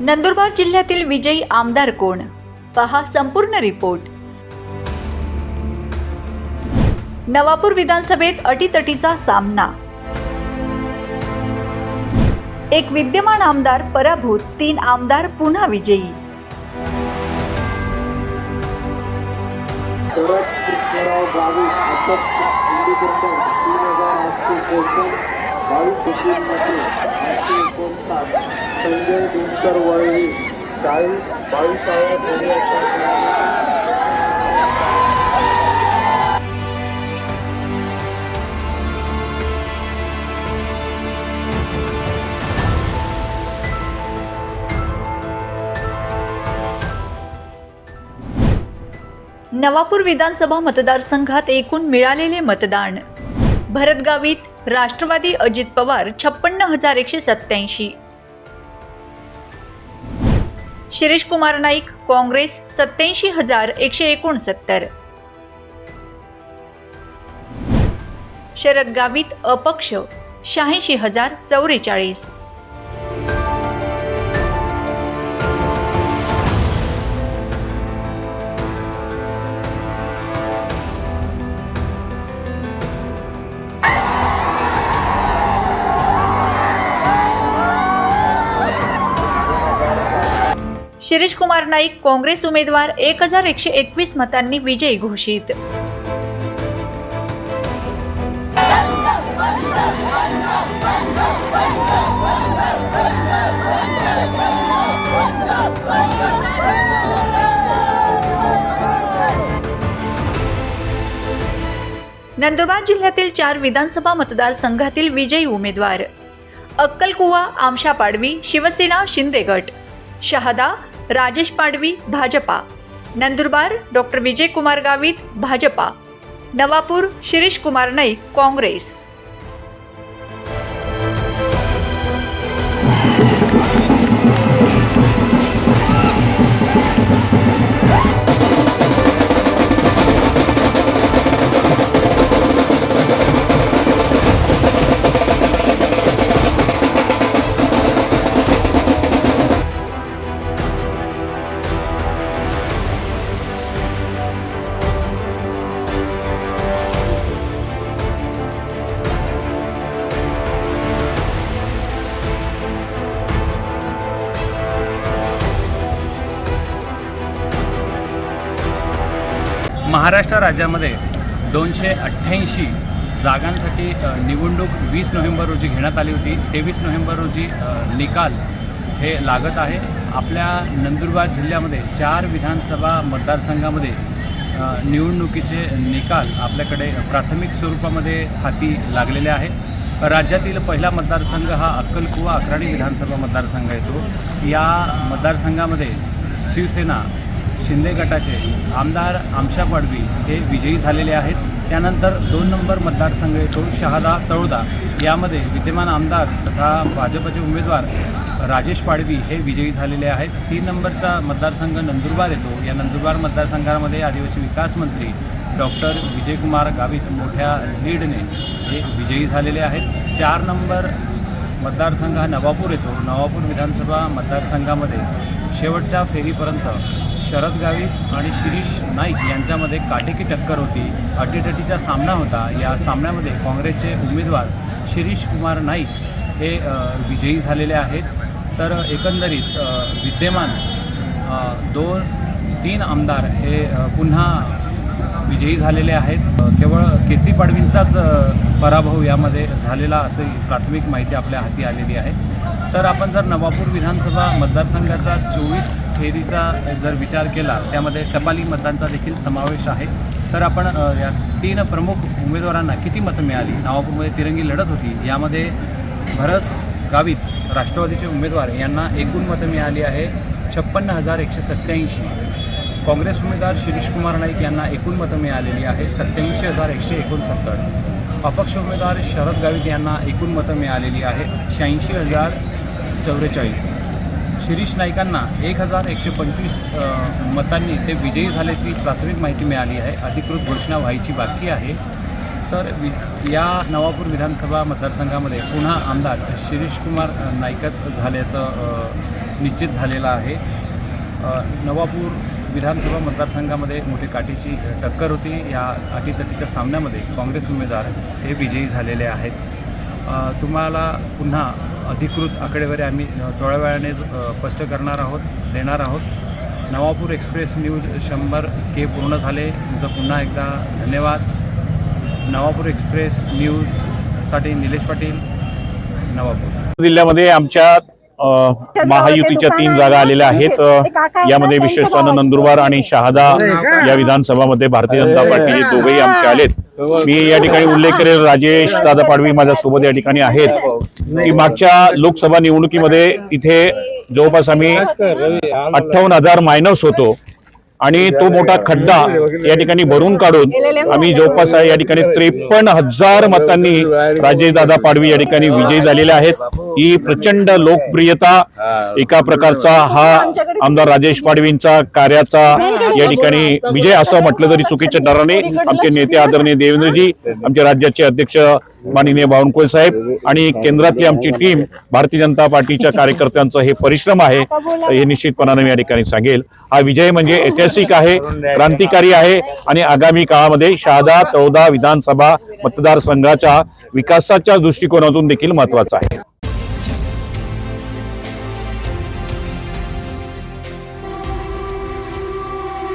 नंदुरबार जिल्ह्यातील विजयी आमदार कोण? पहा संपूर्ण रिपोर्ट. नवापूर विधानसभेत अटीतटीचा सामना. एक विद्यमान आमदार पराभूत तीन आमदार पुन्हा विजयी. बावीस आठशे एकोणसाठ संजय वळवी. चाळीस बावीसाव्या नवापूर विधानसभा मतदारसंघात एकूण मिळालेले मतदान. भरतगावीत राष्ट्रवादी अजित पवार छप्पन्न हजार एकशे सत्याऐंशी शिरीष कुमार नाईक काँग्रेस सत्याऐंशी हजार एकशे एकोणसत्तर. शरद गावित अपक्ष शहाऐंशी हजार चौवेचाळीस. शिरीष कुमार नाईक काँग्रेस उमेदवार एक हजार एकशे एकवीस मतांनी विजयी घोषित. नंदुरबार जिल्ह्यातील चार विधानसभा मतदारसंघातील विजयी उमेदवार. अक्कलकुवा आमशा पाडवी शिवसेना शिंदे गट शहादा राजेश पाडवी भाजपा. नंदुरबार डॉक्टर विजयकुमार गावित भाजपा. नवापूर शिरीष कुमार नाईक काँग्रेस. महाराष्ट्र राज्यामध्ये दोनशे अठ्ठ्याऐंशी जागांसाठी निवडणूक वीस नोव्हेंबर रोजी घेण्यात आली होती. तेवीस नोव्हेंबर रोजी निकाल हे लागत आहे. आपल्या नंदुरबार जिल्ह्यामध्ये चार विधानसभा मतदारसंघामध्ये निवडणुकीचे निकाल आपल्याकडे प्राथमिक स्वरूपामध्ये हाती लागलेले आहे. राज्यातील पहिला मतदारसंघ हा अक्कलकुवा अक्राणी विधानसभा मतदारसंघ येतो या मतदारसंघामध्ये शिवसेना शिंदे गटाचे आमदार आमशा पाडवी हे विजयी झालेले आहेत. त्यानंतर दोन नंबर मतदारसंघ येतो शहादा तळोदा. यामध्ये विद्यमान आमदार तथा भाजपचे उमेदवार राजेश पाडवी हे विजयी झालेले आहेत. तीन नंबरचा मतदारसंघ नंदुरबार येतो. या नंदुरबार मतदारसंघामध्ये आदिवासी विकास मंत्री डॉक्टर विजयकुमार गावित मोठ्या लीडने हे विजयी झालेले आहेत. चार नंबर मतदारसंघ हा नवापूर येतो. नवापूर विधानसभा मतदारसंघामध्ये शेवटच्या फेरीपर्यंत शरद गावित आणि शिरीष नाईक यांच्यामध्ये काटेकी टक्कर होती. अटीटटीचा सामना होता. या सामन्यामध्ये काँग्रेसचे उमेदवार शिरीष कुमार नाईक हे विजयी झालेले आहेत. तर एकंदरीत विद्यमान दोन तीन आमदार हे पुन्हा विजयी झालेले आहेत. केवळ के सी पाडवींचाच पराभव यामध्ये झालेला अशी प्राथमिक माहिती आपल्या हाती आलेली आहे. तर आपण जर नवापूर विधानसभा मतदारसंघाचा चोवीस फेरीचा जर विचार केला त्यामध्ये टपाली मतदानचा देखील समावेश आहे. तर आपण या तीन प्रमुख उमेदवारांना किती मतं मिळाली? नवापूरमध्ये तिरंगी लढत होती. यामध्ये भरत गावित राष्ट्रवादीचे उमेदवार यांना एकूण मतं मिळाली आहे छप्पन्न हजार एकशे सत्त्याऐंशी. काँग्रेस उमेदवार शिरीषकुमार नाईक यांना एकूण मतं मिळालेली आहे सत्त्याऐंशी हजार एकशे एकोणसत्तर. अपक्ष उमेदवार शरद गावित यांना एकूण मतं मिळालेली आहे शहाऐंशी हजार चौवेचाळीस. शिरीष नाईकांना एक हजार एकशे पंचवीस मतांनी ते विजयी झाल्याची प्राथमिक माहिती मिळाली आहे. अधिकृत घोषणा व्हायची बाकी आहे. तर वि या नवापूर विधानसभा मतदारसंघामध्ये पुन्हा आमदार शिरीष कुमार नाईकच झाल्याचं निश्चित झालेलं आहे. नवापूर विधानसभा मतदारसंघामध्ये मोठी काठीची टक्कर होती. या अटीतटीच्या सामन्यामध्ये काँग्रेस उमेदवार हे विजयी झालेले आहेत. तुम्हाला पुन्हा अधिकृत आकडेवारी आम्ही थोड्या वेळाने स्पष्ट करणार आहोत देणार आहोत. नवापूर एक्सप्रेस न्यूज शंभर के पूर्ण झाले. तुमचं पुन्हा एकदा धन्यवाद. नवापूर एक्सप्रेस न्यूजसाठी निलेश पाटील नवापूर. जिल्ह्यामध्ये आमच्या महायुतीच्या तीन जागा आलेल्या आहेत. अ, यामध्ये विशेषतः नंदुरबार आणि शहादा या विधानसभामध्ये भारतीय जनता पार्टी दोघेही आमचे आलेत. मी या ठिकाणी उल्लेख करेल राजेश दादा पाडवी माझ्यासोबत या ठिकाणी आहेत. की मागच्या लोकसभा निवडणुकीमध्ये इथे जवळपास आम्ही अठ्ठावन्न हजार मायनस होतो. आणि तो मोठा खड्डा या ठिकाणी भरून काढून आम्ही जवळपास या ठिकाणी त्रेपन्न हजार मतांनी राजेशदादा पाडवी या ठिकाणी विजयी झालेले आहेत. ही प्रचंड लोकप्रियता एका प्रकारचा हा आमदार राजेश पाडवींचा कार्याचा या ठिकाणी विजय असं म्हटलं तरी चुकीचं ठरणार नाही आमचे नेते आदरणीय देवेंद्रजी आमचे राज्याचे अध्यक्ष माननीय बावनकुळे साहेब आणि केंद्रातली आमची टीम भारतीय जनता पार्टीच्या कार्यकर्त्यांचं हे परिश्रम आहे हे निश्चितपणाने मी या ठिकाणी सांगेल. हा विजय म्हणजे ऐतिहासिक आहे क्रांतिकारी आहे आणि आगामी काळामध्ये शहादा तळोदा विधानसभा मतदारसंघाच्या विकासाच्या दृष्टिकोनातून देखील महत्त्वाचा आहे.